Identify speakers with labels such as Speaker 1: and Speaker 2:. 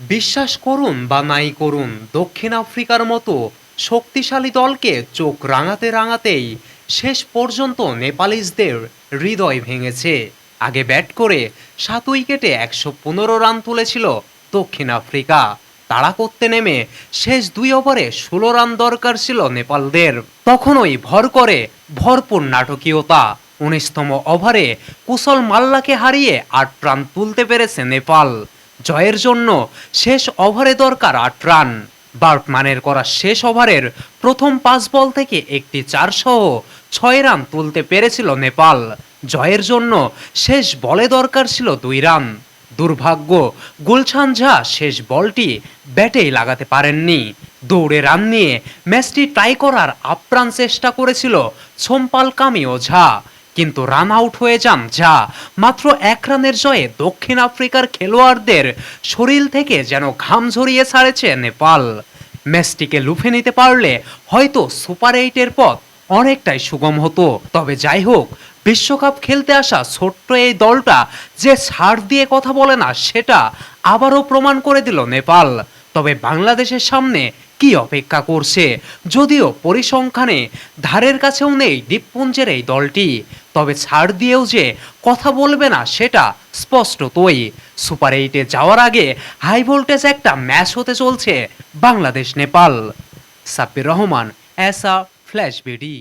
Speaker 1: বিশ্বাস করুন বা নাই করুন, দক্ষিণ আফ্রিকার মতো শক্তিশালী দলকে চোখ রাঙাতে রাঙাতেই শেষ পর্যন্ত নেপালিজদের হৃদয় ভেঙেছে। আগে ব্যাট করে সাত উইকেটে একশো পনেরো রান তুলেছিল দক্ষিণ আফ্রিকা। তাড়া করতে নেমে শেষ দুই ওভারে ষোলো রান দরকার ছিল নেপালদের। তখনই ভর করে ভরপুর নাটকীয়তা। উনিশতম ওভারে কুশল মাল্লাকে হারিয়ে আট রান তুলতে পেরেছে নেপাল। জয়ের জন্য শেষ ওভারে দরকার আট রান। বার্টমানের করা শেষ ওভারের প্রথম পাঁচ বল থেকে একটি চার সহ ছয় রান তুলতে পেরেছিল নেপাল। জয়ের জন্য শেষ বলে দরকার ছিল দুই রান। দুর্ভাগ্য, গুলশান ঝা শেষ বলটি ব্যাটেই লাগাতে পারেননি। দৌড়ে রান নিয়ে ম্যাচটি ট্রাই করার আপ্রাণ চেষ্টা করেছিল সোমপাল কামি ও ঝা। কিন্তু রান আউট হয়ে যান যা মাত্র এক রানের জয়ে দক্ষিণ আফ্রিকার খেলোয়াড়দের শরীর থেকে যেন ঘাম ঝরিয়ে ছাড়েছে নেপাল। ম্যাচটিকে লুফে নিতে পারলে হয়তো সুপার এইটের পথ অনেকটাই সুগম হতো। তবে যাই হোক, বিশ্বকাপ খেলতে আসা ছোট্ট এই দলটা যে ছাড় দিয়ে কথা বলে না, সেটা আবারও প্রমাণ করে দিল নেপাল। তবে বাংলাদেশের সামনে কি অপেক্ষা করছে? যদিও পরিসংখ্যানে ধারের কাছেও নেই দ্বীপপুঞ্জের এই দলটি। তবে ছাড় দিয়েও যে কথা বলবে না সেটা স্পষ্টতই। সুপার এইটে যাওয়ার আগে হাই ভোল্টেজ একটা ম্যাচ হতে চলছে বাংলাদেশ নেপাল সাব্বির রহমান অ্যাসা ফ্ল্যাশ বিডি।